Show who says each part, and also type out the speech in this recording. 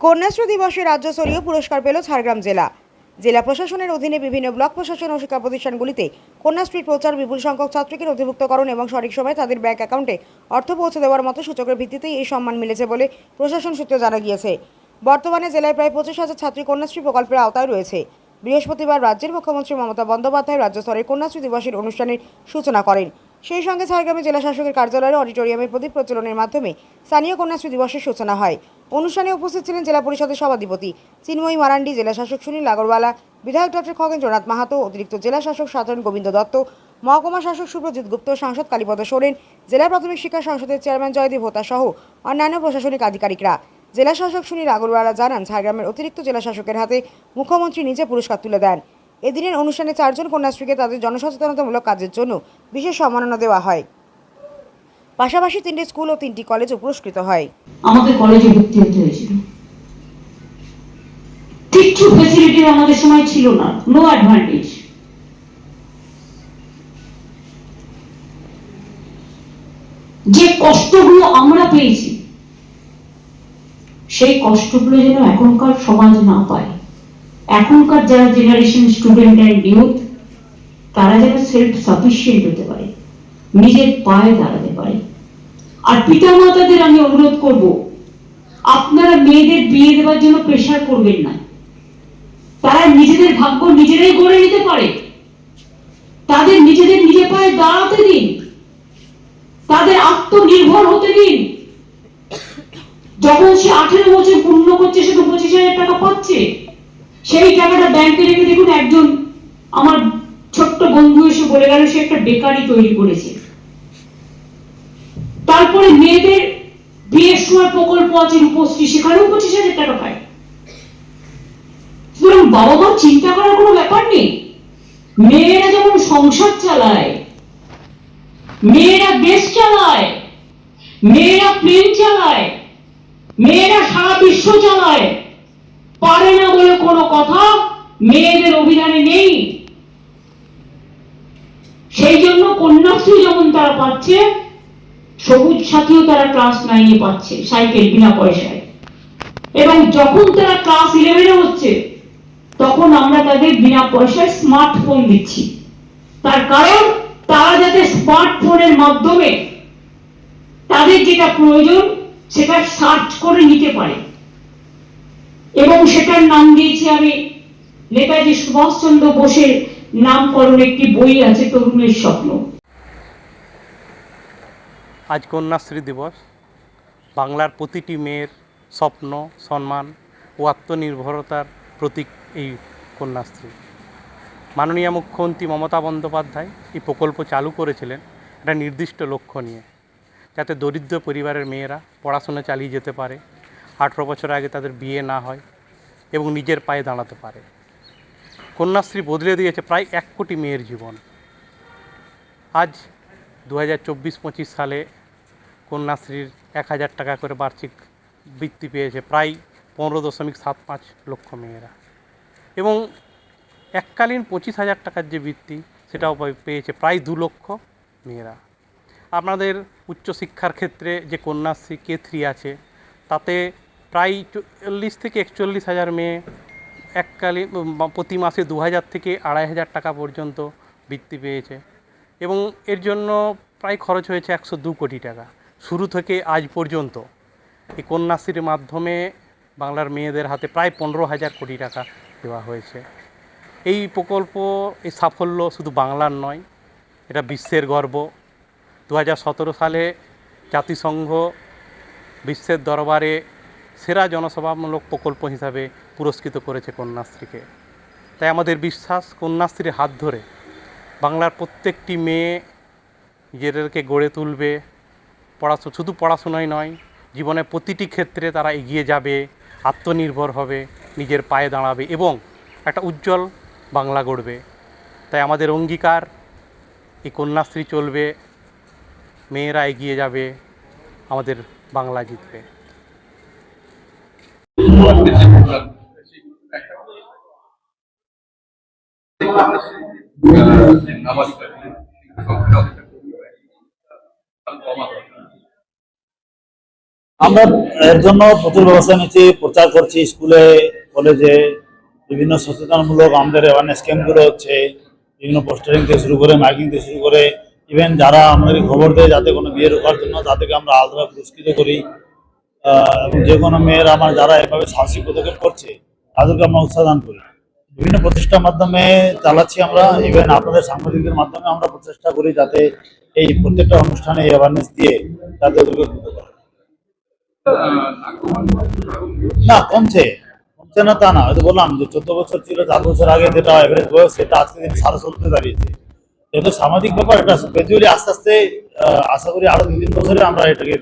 Speaker 1: কন্যাশ্রী দিবসে রাজ্যস্তরীয় পুরস্কার পেল ঝাড়গ্রাম জেলা। জেলা প্রশাসনের অধীনে বিভিন্ন ব্লক প্রশাসন ও শিক্ষা প্রতিষ্ঠানগুলিতে কন্যাশ্রীর প্রচার বিপুল সংখ্যক ছাত্রীকে নথিভুক্তকরণ এবং সঠিক সময়ে তাদের ব্যাংক অ্যাকাউন্টে অর্থ পৌঁছে দেওয়ার মতো সূচকের ভিত্তিতেই এই সম্মান মিলেছে বলে প্রশাসন সূত্রে জানা গিয়েছে। বর্তমানে জেলায় প্রায় পঁচিশ হাজার ছাত্রী কন্যাশ্রী প্রকল্পের আওতায় রয়েছে। বৃহস্পতিবার রাজ্যের মুখ্যমন্ত্রী মমতা বন্দ্যোপাধ্যায় রাজ্য স্তরের কন্যাশ্রী দিবসের অনুষ্ঠানের সূচনা করেন। সেই সঙ্গে ঝাড়গ্রামে জেলা শাসকের কার্যালয়ের অডিটোরিয়ামের প্রদীপ প্রচলনের মাধ্যমে স্থানীয় কন্যাশ্রী দিবসের সূচনা হয়। অনুষ্ঠানে উপস্থিত ছিলেন জেলা পরিষদের সভাধিপতি চিন্ময়ী মারান্ডি, জেলা শাসক সুনীল আগরওয়ালা, বিধায়ক ডক্টর খগেন্দ্রনাথ মাহাতো, অতিরিক্ত জেলা শাসক সাধারণ গোবিন্দ দত্ত, মহকুমা শাসক সুব্রজিৎ গুপ্ত, সাংসদ কালীপদ সোরেন, জেলা প্রাথমিক শিক্ষা সংসদের চেয়ারম্যান জয়দেব হোতা সহ অন্যান্য প্রশাসনিক আধিকারিকরা। জেলা শাসক সুনীল আগরওয়ালা জানান, ঝাড়গ্রামের অতিরিক্ত জেলা শাসকের হাতে মুখ্যমন্ত্রী নিজে পুরস্কার তুলে দেন। এদিনের অনুষ্ঠানে চারজন কন্যাশ্রীকে তাদের জনসচেতনতামূলক কাজের জন্য বিশেষ সম্মাননা দেওয়া হয়। পাশাপাশি তিনটি স্কুল ও তিনটি কলেজও পুরস্কৃত হয়।
Speaker 2: আমাকে কলেজে ভর্তি হতে হয়েছিল। কিচ্ছু ফেসিলিটি আমাদের সময় ছিল না নো অ্যাডভান্টেজ যে কষ্টগুলো আমরা পেয়েছি, সেই কষ্টগুলো যেন এখনকার সমাজ না পায়। এখনকার যারা জেনারেশন স্টুডেন্ট অ্যান্ড ইউথ তারা যেন সেলফ সাফিসিয়েন্ট হতে পারে, নিজের পায়ে দাঁড়াতে পারে। আর পিতা মাতাদের আমি অনুরোধ করব, আপনারা মেয়েদের বিয়ে দেওয়ার জন্য প্রেশার করবেন না। তারা নিজেদের ভাগ্য নিজেরাই গড়ে নিতে পারে। তাদের নিজেদের নিজে পায়ে দাঁড়াতে দিন। তাদের আত্মনির্ভর হতে দিন। যখন সে আঠেরো বছর পূর্ণ করছে সে তো পঁচিশ হাজার টাকা পাচ্ছে, সেই টাকাটা ব্যাংকে রেখে দেখুন, একজন আমার ছোট্ট বন্ধু এসে বলে গেল, সে একটা বেকারি তৈরি করেছে। তারপরে মেয়েদের বিয়ের সময় প্রকল্প আছে, রূপশ্রী, সেখানেও পঁচিশ হাজার টাকা পায় সুতরাং বাবা মা চিন্তা করার কোনো ব্যাপার নেই। মেয়েরা যখন সংসার চালায়, মেয়েরা দেশ চালায়, মেয়েরা প্লেন চালায়, মেয়েরা সারা বিশ্ব চালায়, পারে না বলে কোনো কথা মেয়েদের অভিধানে নেই। সেই জন্য কন্যাশ্রী যেমন তারা পাচ্ছে সবুজ সাথীও তারা ক্লাস নাইনে পাচ্ছে সাইকেল বিনা পয়সায়। এবং যখন তারা ক্লাস ইলেভেনে হচ্ছে, তখন আমরা তাদের বিনা পয়সায় স্মার্টফোন দিচ্ছি। তার কারণ, তারা যাতে স্মার্টফোনের মাধ্যমে তাদের যেটা প্রয়োজন, সেটা সার্চ করে নিতে পারে। এবং সেটার নাম দিয়েছি আমি নেতাজি সুভাষচন্দ্র বোসের নামকরণ একটি বই আছে, তরুণের স্বপ্ন।
Speaker 3: আজ কন্যাশ্রী দিবস। বাংলার প্রতিটি মেয়ের স্বপ্ন, সম্মান ও আত্মনির্ভরতার প্রতীক এই কন্যাশ্রী। মাননীয় মুখ্যমন্ত্রী মমতা বন্দ্যোপাধ্যায় এই প্রকল্প চালু করেছিলেন একটা নির্দিষ্ট লক্ষ্য নিয়ে, যাতে দরিদ্র পরিবারের মেয়েরা পড়াশোনা চালিয়ে যেতে পারে, আঠেরো বছর আগে তাদের বিয়ে না হয় এবং নিজের পায়ে দাঁড়াতে পারে। কন্যাশ্রী বদলে দিয়েছে প্রায় এক কোটি মেয়ের জীবন। আজ দু হাজার চব্বিশ পঁচিশ সালে কন্যাশ্রীর এক হাজার টাকা করে বার্ষিক বৃত্তি পেয়েছে প্রায় পনেরো দশমিক সাত পাঁচ লক্ষ মেয়েরা। এবং এককালীন পঁচিশ হাজার টাকার যে বৃত্তি, সেটাও পেয়েছে প্রায় দু লক্ষ মেয়েরা। আপনাদের উচ্চশিক্ষার ক্ষেত্রে যে কন্যাশ্রী কে থ্রি আছে, তাতে প্রায় চল্লিশ থেকে একচল্লিশ হাজার মেয়ে এককালীন প্রতি মাসে দু হাজার থেকে আড়াই হাজার টাকা পর্যন্ত বৃত্তি পেয়েছে। এবং এর জন্য প্রায় খরচ হয়েছে একশো দু কোটি টাকা। শুরু থেকে আজ পর্যন্ত এই কন্যাশ্রীর মাধ্যমে বাংলার মেয়েদের হাতে প্রায় পনেরো হাজার কোটি টাকা দেওয়া হয়েছে। এই প্রকল্প, এই সাফল্য শুধু বাংলার নয়, এটা বিশ্বের গর্ব। দু হাজার সতেরো সালে জাতিসংঘ বিশ্বের দরবারে সেরা জনসভামূলক প্রকল্প হিসাবে পুরস্কৃত করেছে কন্যাশ্রীকে। তাই আমাদের বিশ্বাস, কন্যাশ্রীর হাত ধরে বাংলার প্রত্যেকটি মেয়ে নিজেদেরকে গড়ে তুলবে পড়াশো, শুধু পড়াশোনায় নয়, জীবনের প্রতিটি ক্ষেত্রে তারা এগিয়ে যাবে, আত্মনির্ভর হবে, নিজের পায়ে দাঁড়াবে এবং একটা উজ্জ্বল বাংলা গড়বে। তাই আমাদের অঙ্গীকার, এই কন্যাশ্রী চলবে, মেয়েরা এগিয়ে যাবে আমাদের বাংলা জিতবে
Speaker 4: আমরা এর জন্য প্রচুর ব্যবস্থা নিচ্ছি, প্রচার করছি স্কুলে, কলেজে, বিভিন্ন সচেতনমূলক আমাদের অ্যাওয়ারনেস ক্যাম্পগুলো হচ্ছে, বিভিন্ন পোস্টারিং থেকে শুরু করে মাইকিং থেকে শুরু করে ইভেন যারা আমাদের খবর দেয় যাতে কোনো বিয়ে রোকার জন্য, তাদেরকে আমরা আলাদা পুরস্কৃত করি এবং যে কোনো মেয়েরা আমার যারা এভাবে সাহসিক পদক্ষেপ করছে, তাদেরকে আমরা উৎসাহ দান করি বিভিন্ন প্রচেষ্টার মাধ্যমে চালাচ্ছি আমরা ইভেন আপনাদের সাংবাদিকদের মাধ্যমে আমরা প্রচেষ্টা করি যাতে এই প্রত্যেকটা অনুষ্ঠানে অ্যাওয়ারনেস দিয়ে যায়। না, কমছে। কমছে না তা না, হয়তো বললাম যে চোদ্দ বছর ছিল চার বছর আগে যেটা এভারেজ বয়স, সেটা আজকে দিন সাড়ে চলতে দাঁড়িয়েছে। যেহেতু সামাজিক ব্যাপার, এটা আস্তে আস্তে আশা করি আরও দুই তিন বছরে আমরা এটাকে